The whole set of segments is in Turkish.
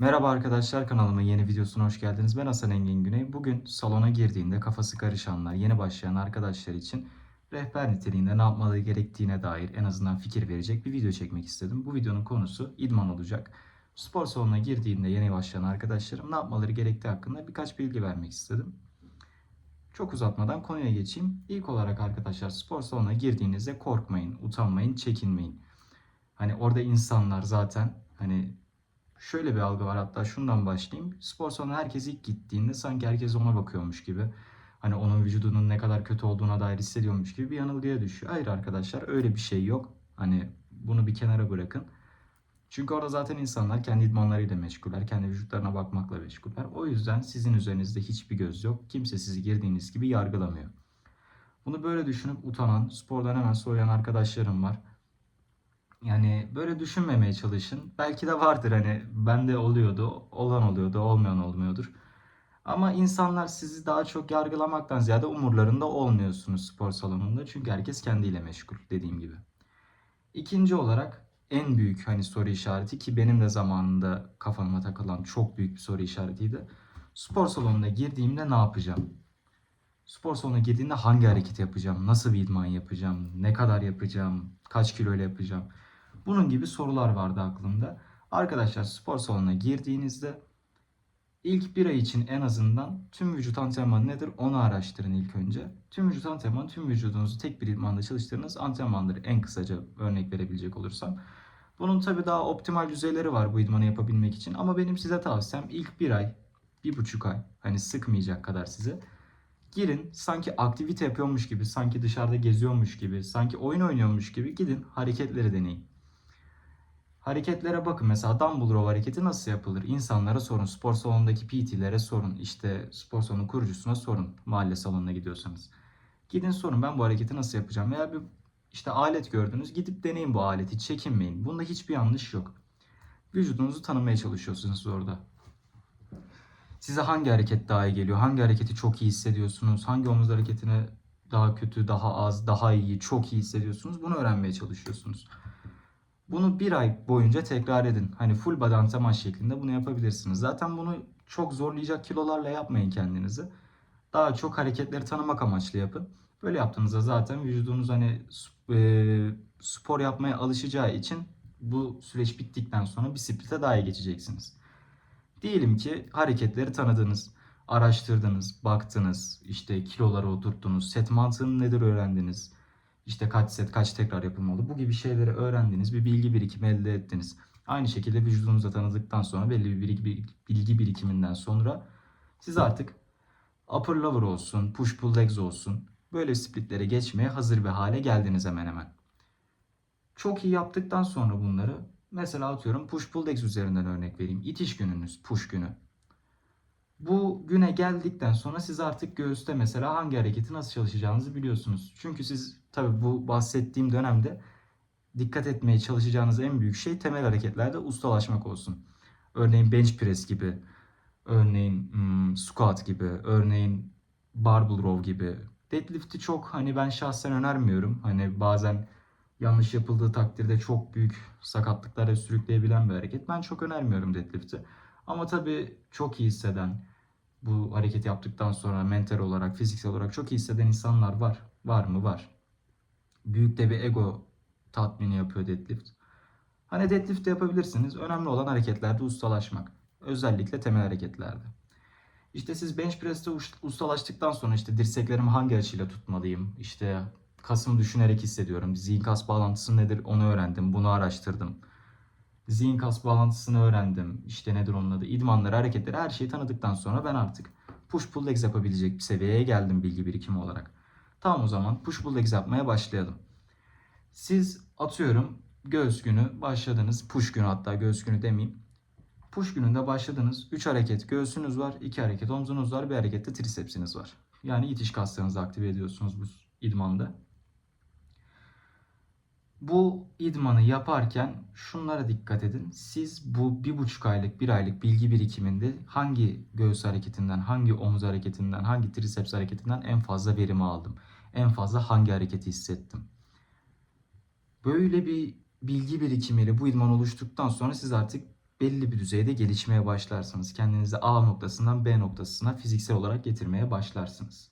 Merhaba arkadaşlar kanalıma yeni videosuna hoş geldiniz. Ben Hasan Engin Güney. Bugün salona girdiğinde kafası karışanlar, yeni başlayan arkadaşlar için rehber niteliğinde ne yapmaları gerektiğine dair en azından fikir verecek bir video çekmek istedim. Bu videonun konusu idman olacak. Spor salonuna girdiğinde yeni başlayan arkadaşlarım ne yapmaları gerektiği hakkında birkaç bilgi vermek istedim. Çok uzatmadan konuya geçeyim. İlk olarak arkadaşlar spor salonuna girdiğinizde korkmayın, utanmayın, çekinmeyin. Hani orada insanlar zaten hani şöyle bir algı var hatta şundan başlayayım. Spor salonuna herkes ilk gittiğinde sanki herkes ona bakıyormuş gibi. Hani onun vücudunun ne kadar kötü olduğuna dair hissediyormuş gibi bir yanılgıya düşüyor. Hayır arkadaşlar öyle bir şey yok. Hani bunu bir kenara bırakın. Çünkü orada zaten insanlar kendi idmanlarıyla meşguller, kendi vücutlarına bakmakla meşguller. O yüzden sizin üzerinizde hiçbir göz yok. Kimse sizi girdiğiniz gibi yargılamıyor. Bunu böyle düşünüp utanan, spordan hemen soğuyan arkadaşlarım var. Yani böyle düşünmemeye çalışın. Belki de vardır hani bende oluyordu, olan oluyordu, olmayan olmuyordur. Ama insanlar sizi daha çok yargılamaktan ziyade umurlarında olmuyorsunuz spor salonunda. Çünkü herkes kendiyle meşgul dediğim gibi. İkinci olarak en büyük hani soru işareti ki benim de zamanında kafama takılan çok büyük bir soru işaretiydi. Spor salonuna girdiğimde ne yapacağım? Spor salonuna girdiğimde hangi hareketi yapacağım? Nasıl bir idman yapacağım? Ne kadar yapacağım? Kaç kilo ile yapacağım? Bunun gibi sorular vardı aklımda. Arkadaşlar spor salonuna girdiğinizde ilk bir ay için en azından tüm vücut antrenmanı nedir onu araştırın ilk önce. Tüm vücut antrenmanı tüm vücudunuzu tek bir idmanda çalıştığınız antrenmandır en kısaca örnek verebilecek olursam. Bunun tabi daha optimal düzeyleri var bu idmanı yapabilmek için ama benim size tavsiyem ilk bir ay, bir buçuk ay hani sıkmayacak kadar size. Girin sanki aktivite yapıyormuş gibi, sanki dışarıda geziyormuş gibi, sanki oyun oynuyormuş gibi gidin hareketleri deneyin. Hareketlere bakın mesela dumbbell row hareketi nasıl yapılır? İnsanlara sorun. Spor salonundaki PT'lere sorun. İşte spor salonu kurucusuna sorun. Mahalle salonuna gidiyorsanız. Gidin sorun ben bu hareketi nasıl yapacağım? Veya bir işte alet gördünüz. Gidip deneyin bu aleti. Çekinmeyin. Bunda hiçbir yanlış yok. Vücudunuzu tanımaya çalışıyorsunuz orada. Size hangi hareket daha iyi geliyor? Hangi hareketi çok iyi hissediyorsunuz? Hangi omuz hareketini daha kötü, daha az, daha iyi, çok iyi hissediyorsunuz? Bunu öğrenmeye çalışıyorsunuz. Bunu bir ay boyunca tekrar edin. Hani full body antrenman şeklinde bunu yapabilirsiniz. Zaten bunu çok zorlayacak kilolarla yapmayın kendinizi. Daha çok hareketleri tanımak amaçlı yapın. Böyle yaptığınızda zaten vücudunuz hani e, spor yapmaya alışacağı için bu süreç bittikten sonra bir split'e daha iyi geçeceksiniz. Diyelim ki hareketleri tanıdınız, araştırdınız, baktınız, işte kiloları oturttunuz, set mantığını nedir öğrendiniz işte kaç set kaç tekrar yapılmalı bu gibi şeyleri öğrendiniz bir bilgi birikimi elde ettiniz. Aynı şekilde vücudunuza tanıdıktan sonra belli bir bilgi, birikiminden sonra siz artık upper lower olsun, push pull legs olsun böyle splitlere geçmeye hazır bir hale geldiniz hemen hemen. Çok iyi yaptıktan sonra bunları mesela atıyorum push pull legs üzerinden örnek vereyim. İtiş gününüz, push günü. Bu güne geldikten sonra siz artık göğüste mesela hangi hareketi nasıl çalışacağınızı biliyorsunuz. Çünkü siz tabi bu bahsettiğim dönemde dikkat etmeye çalışacağınız en büyük şey temel hareketlerde ustalaşmak olsun. Örneğin bench press gibi, örneğin hmm, squat gibi, örneğin barbell row gibi. Deadlift'i çok hani ben şahsen önermiyorum. Hani bazen yanlış yapıldığı takdirde çok büyük sakatlıklara sürükleyebilen bir hareket. Ben çok önermiyorum deadlift'i. Ama tabii çok iyi hisseden, bu hareketi yaptıktan sonra mental olarak, fiziksel olarak çok iyi hisseden insanlar var. Var mı? Var. Büyük de bir ego tatmini yapıyor deadlift. Hani deadlift de yapabilirsiniz. Önemli olan hareketlerde ustalaşmak. Özellikle temel hareketlerde. İşte siz bench press'te ustalaştıktan sonra işte dirseklerimi hangi açıyla tutmalıyım? İşte kasımı düşünerek hissediyorum. Zihin kas bağlantısı nedir onu öğrendim. Bunu araştırdım zihin kas bağlantısını öğrendim. İşte nedir onun adı? İdmanları, hareketleri her şeyi tanıdıktan sonra ben artık push pull legs yapabilecek bir seviyeye geldim bilgi birikimi olarak. Tamam o zaman push pull legs yapmaya başlayalım. Siz atıyorum göğüs günü başladınız. Push günü hatta göğüs günü demeyeyim. Push gününde başladınız. 3 hareket göğsünüz var, 2 hareket omzunuz var, bir harekette trisepsiniz var. Yani itiş kaslarınızı aktive ediyorsunuz bu idmanda bu idmanı yaparken şunlara dikkat edin. Siz bu bir buçuk aylık, bir aylık bilgi birikiminde hangi göğüs hareketinden, hangi omuz hareketinden, hangi triceps hareketinden en fazla verimi aldım? En fazla hangi hareketi hissettim? Böyle bir bilgi birikimiyle bu idman oluştuktan sonra siz artık belli bir düzeyde gelişmeye başlarsınız. Kendinizi A noktasından B noktasına fiziksel olarak getirmeye başlarsınız.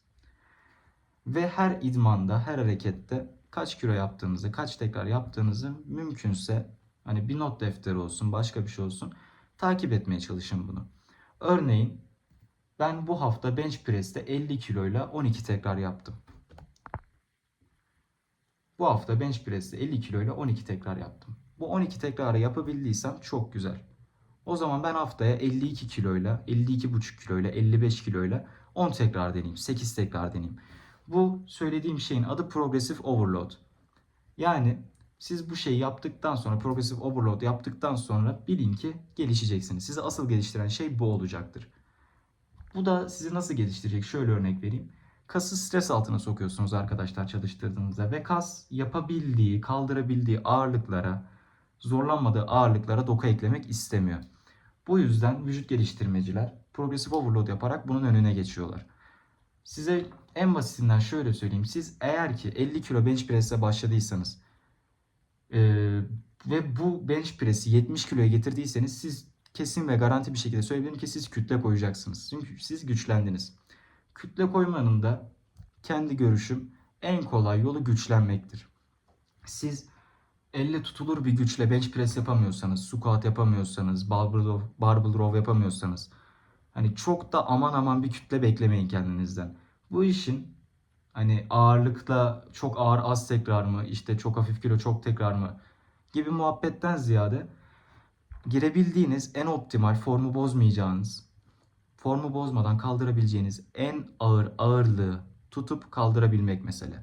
Ve her idmanda, her harekette kaç kilo yaptığınızı, kaç tekrar yaptığınızı mümkünse hani bir not defteri olsun, başka bir şey olsun takip etmeye çalışın bunu. Örneğin ben bu hafta bench press'te 50 kiloyla 12 tekrar yaptım. Bu hafta bench press'te 50 kiloyla 12 tekrar yaptım. Bu 12 tekrarı yapabildiysem çok güzel. O zaman ben haftaya 52 kiloyla, 52,5 kiloyla, 55 kiloyla 10 tekrar deneyeyim, 8 tekrar deneyeyim. Bu söylediğim şeyin adı progressive overload. Yani siz bu şeyi yaptıktan sonra, progressive overload yaptıktan sonra bilin ki gelişeceksiniz. Sizi asıl geliştiren şey bu olacaktır. Bu da sizi nasıl geliştirecek? Şöyle örnek vereyim. Kası stres altına sokuyorsunuz arkadaşlar çalıştırdığınızda ve kas yapabildiği, kaldırabildiği ağırlıklara, zorlanmadığı ağırlıklara doku eklemek istemiyor. Bu yüzden vücut geliştirmeciler progressive overload yaparak bunun önüne geçiyorlar. Size en basitinden şöyle söyleyeyim. Siz eğer ki 50 kilo bench press'e başladıysanız eee, ve bu bench press'i 70 kiloya getirdiyseniz siz kesin ve garanti bir şekilde söyleyebilirim ki siz kütle koyacaksınız. Çünkü siz güçlendiniz. Kütle koymanın da kendi görüşüm en kolay yolu güçlenmektir. Siz elle tutulur bir güçle bench press yapamıyorsanız, squat yapamıyorsanız, barbell row, barbell row yapamıyorsanız hani çok da aman aman bir kütle beklemeyin kendinizden. Bu işin hani ağırlıkla çok ağır az tekrar mı, işte çok hafif kilo çok tekrar mı gibi muhabbetten ziyade girebildiğiniz en optimal formu bozmayacağınız, formu bozmadan kaldırabileceğiniz en ağır ağırlığı tutup kaldırabilmek mesele.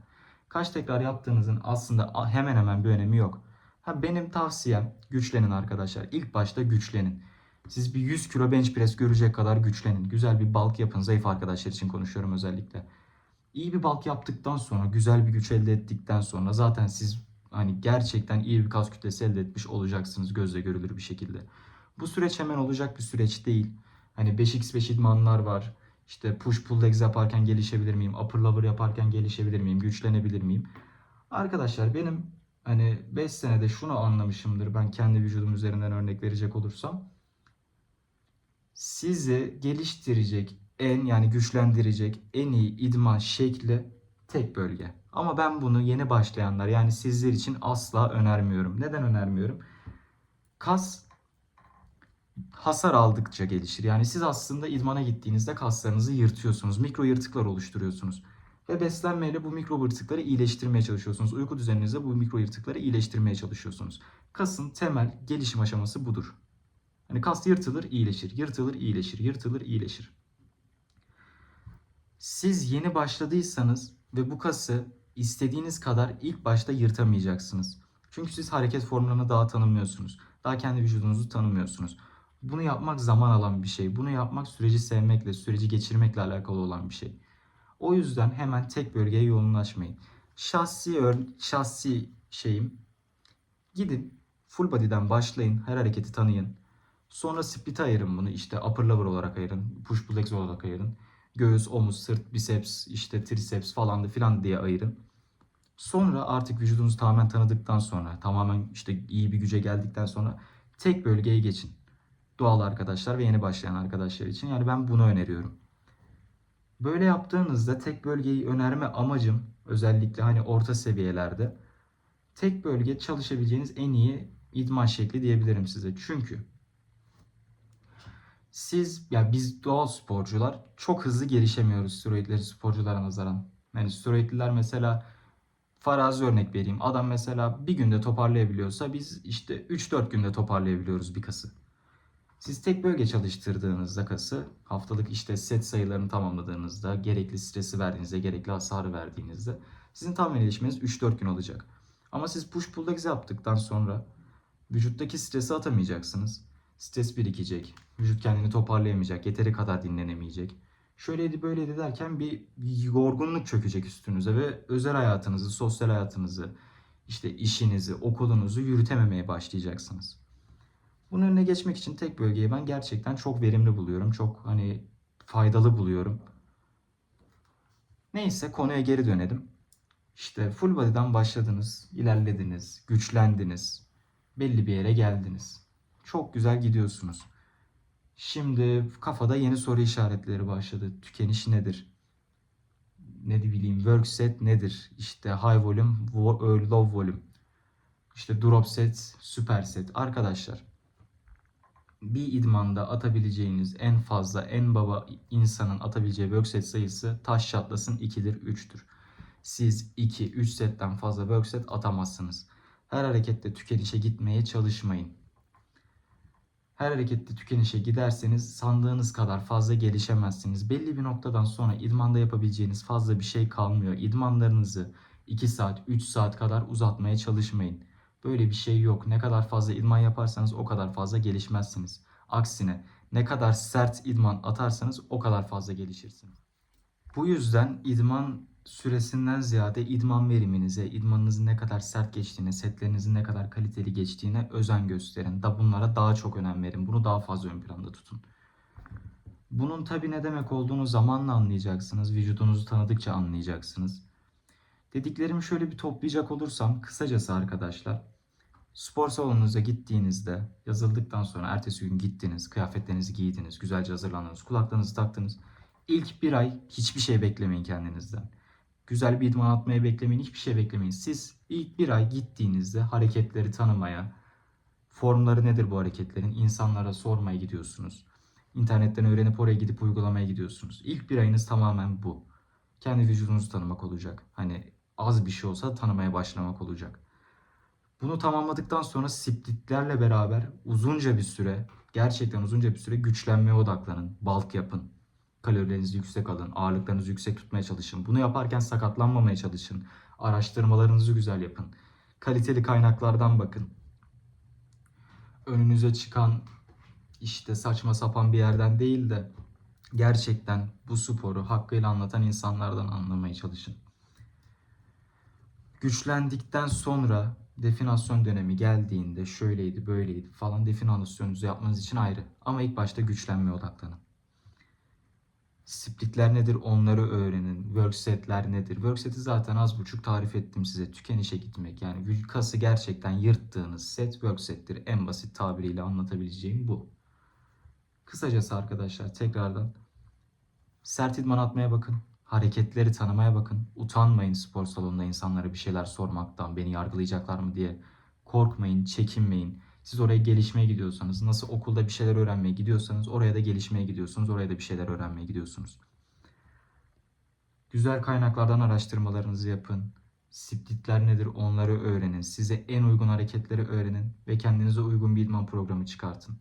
Kaç tekrar yaptığınızın aslında hemen hemen bir önemi yok. Ha benim tavsiyem güçlenin arkadaşlar. İlk başta güçlenin. Siz bir 100 kilo bench press görecek kadar güçlenin. Güzel bir bulk yapın. Zayıf arkadaşlar için konuşuyorum özellikle. İyi bir bulk yaptıktan sonra, güzel bir güç elde ettikten sonra zaten siz hani gerçekten iyi bir kas kütlesi elde etmiş olacaksınız gözle görülür bir şekilde. Bu süreç hemen olacak bir süreç değil. Hani 5x5 idmanlar var. İşte push pull legs yaparken gelişebilir miyim? Upper lower yaparken gelişebilir miyim? Güçlenebilir miyim? Arkadaşlar benim hani 5 senede şunu anlamışımdır ben kendi vücudum üzerinden örnek verecek olursam. Sizi geliştirecek en yani güçlendirecek en iyi idman şekli tek bölge. Ama ben bunu yeni başlayanlar yani sizler için asla önermiyorum. Neden önermiyorum? Kas hasar aldıkça gelişir. Yani siz aslında idmana gittiğinizde kaslarınızı yırtıyorsunuz. Mikro yırtıklar oluşturuyorsunuz. Ve beslenmeyle bu mikro yırtıkları iyileştirmeye çalışıyorsunuz. Uyku düzeninizde bu mikro yırtıkları iyileştirmeye çalışıyorsunuz. Kasın temel gelişim aşaması budur. Hani kas yırtılır, iyileşir. Yırtılır, iyileşir. Yırtılır, iyileşir. Siz yeni başladıysanız ve bu kası istediğiniz kadar ilk başta yırtamayacaksınız. Çünkü siz hareket formlarını daha tanımıyorsunuz. Daha kendi vücudunuzu tanımıyorsunuz. Bunu yapmak zaman alan bir şey. Bunu yapmak süreci sevmekle, süreci geçirmekle alakalı olan bir şey. O yüzden hemen tek bölgeye yoğunlaşmayın. Şahsi şahsi şeyim gidin full body'den başlayın. Her hareketi tanıyın. Sonra split ayırın bunu. işte upper lower olarak ayırın. Push pull legs olarak ayırın. Göğüs, omuz, sırt, biceps, işte triceps falan da filan diye ayırın. Sonra artık vücudunuzu tamamen tanıdıktan sonra, tamamen işte iyi bir güce geldikten sonra tek bölgeye geçin. Doğal arkadaşlar ve yeni başlayan arkadaşlar için. Yani ben bunu öneriyorum. Böyle yaptığınızda tek bölgeyi önerme amacım özellikle hani orta seviyelerde tek bölge çalışabileceğiniz en iyi idman şekli diyebilirim size. Çünkü siz ya biz doğal sporcular çok hızlı gelişemiyoruz steroidleri sporculara nazaran. Yani steroidliler mesela farazi örnek vereyim. Adam mesela bir günde toparlayabiliyorsa biz işte 3-4 günde toparlayabiliyoruz bir kası. Siz tek bölge çalıştırdığınızda kası haftalık işte set sayılarını tamamladığınızda gerekli stresi verdiğinizde gerekli hasarı verdiğinizde sizin tam iyileşmeniz 3-4 gün olacak. Ama siz push pull legs yaptıktan sonra vücuttaki stresi atamayacaksınız. Stres birikecek. Vücut kendini toparlayamayacak. Yeteri kadar dinlenemeyecek. Şöyleydi böyleydi derken bir yorgunluk çökecek üstünüze ve özel hayatınızı, sosyal hayatınızı, işte işinizi, okulunuzu yürütememeye başlayacaksınız. Bunun önüne geçmek için tek bölgeyi ben gerçekten çok verimli buluyorum. Çok hani faydalı buluyorum. Neyse konuya geri dönelim. İşte full body'den başladınız, ilerlediniz, güçlendiniz, belli bir yere geldiniz. Çok güzel gidiyorsunuz. Şimdi kafada yeni soru işaretleri başladı. Tükeniş nedir? Ne bileyim work set nedir? İşte high volume, low volume. İşte drop set, super set. Arkadaşlar bir idmanda atabileceğiniz en fazla en baba insanın atabileceği work set sayısı taş çatlasın 2'dir 3'tür. Siz 2-3 setten fazla work set atamazsınız. Her harekette tükenişe gitmeye çalışmayın. Her harekette tükenişe giderseniz sandığınız kadar fazla gelişemezsiniz. Belli bir noktadan sonra idmanda yapabileceğiniz fazla bir şey kalmıyor. İdmanlarınızı 2 saat, 3 saat kadar uzatmaya çalışmayın. Böyle bir şey yok. Ne kadar fazla idman yaparsanız o kadar fazla gelişmezsiniz. Aksine ne kadar sert idman atarsanız o kadar fazla gelişirsiniz. Bu yüzden idman süresinden ziyade idman veriminize, idmanınızın ne kadar sert geçtiğine, setlerinizin ne kadar kaliteli geçtiğine özen gösterin. Da bunlara daha çok önem verin. Bunu daha fazla ön planda tutun. Bunun tabi ne demek olduğunu zamanla anlayacaksınız. Vücudunuzu tanıdıkça anlayacaksınız. Dediklerimi şöyle bir toplayacak olursam kısacası arkadaşlar. Spor salonunuza gittiğinizde yazıldıktan sonra ertesi gün gittiniz, kıyafetlerinizi giydiniz, güzelce hazırlandınız, kulaklarınızı taktınız. İlk bir ay hiçbir şey beklemeyin kendinizden. Güzel bir idman atmaya beklemeyin, hiçbir şey beklemeyin. Siz ilk bir ay gittiğinizde hareketleri tanımaya, formları nedir bu hareketlerin insanlara sormaya gidiyorsunuz. İnternetten öğrenip oraya gidip uygulamaya gidiyorsunuz. İlk bir ayınız tamamen bu. Kendi vücudunuzu tanımak olacak. Hani az bir şey olsa tanımaya başlamak olacak. Bunu tamamladıktan sonra splitlerle beraber uzunca bir süre, gerçekten uzunca bir süre güçlenmeye odaklanın. Bulk yapın. Kalorilerinizi yüksek alın. Ağırlıklarınızı yüksek tutmaya çalışın. Bunu yaparken sakatlanmamaya çalışın. Araştırmalarınızı güzel yapın. Kaliteli kaynaklardan bakın. Önünüze çıkan işte saçma sapan bir yerden değil de gerçekten bu sporu hakkıyla anlatan insanlardan anlamaya çalışın. Güçlendikten sonra definasyon dönemi geldiğinde şöyleydi böyleydi falan definasyonunuzu yapmanız için ayrı. Ama ilk başta güçlenmeye odaklanın. Splitler nedir onları öğrenin. Work setler nedir? Work seti zaten az buçuk tarif ettim size. Tükenişe gitmek yani kası gerçekten yırttığınız set work settir. En basit tabiriyle anlatabileceğim bu. Kısacası arkadaşlar tekrardan sert idman atmaya bakın. Hareketleri tanımaya bakın. Utanmayın spor salonunda insanlara bir şeyler sormaktan, beni yargılayacaklar mı diye. Korkmayın, çekinmeyin. Siz oraya gelişmeye gidiyorsanız, nasıl okulda bir şeyler öğrenmeye gidiyorsanız oraya da gelişmeye gidiyorsunuz, oraya da bir şeyler öğrenmeye gidiyorsunuz. Güzel kaynaklardan araştırmalarınızı yapın. Splitler nedir onları öğrenin. Size en uygun hareketleri öğrenin ve kendinize uygun bir idman programı çıkartın.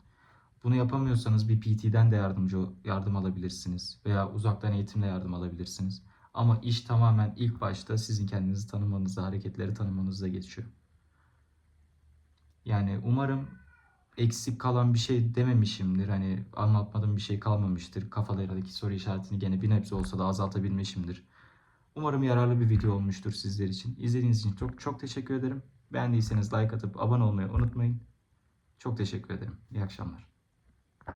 Bunu yapamıyorsanız bir PT'den de yardımcı yardım alabilirsiniz veya uzaktan eğitimle yardım alabilirsiniz. Ama iş tamamen ilk başta sizin kendinizi tanımanızla, hareketleri tanımanızla geçiyor. Yani umarım eksik kalan bir şey dememişimdir. Hani anlatmadığım bir şey kalmamıştır. Kafalardaki soru işaretini gene bir nebze olsa da azaltabilmişimdir. Umarım yararlı bir video olmuştur sizler için. İzlediğiniz için çok çok teşekkür ederim. Beğendiyseniz like atıp abone olmayı unutmayın. Çok teşekkür ederim. İyi akşamlar.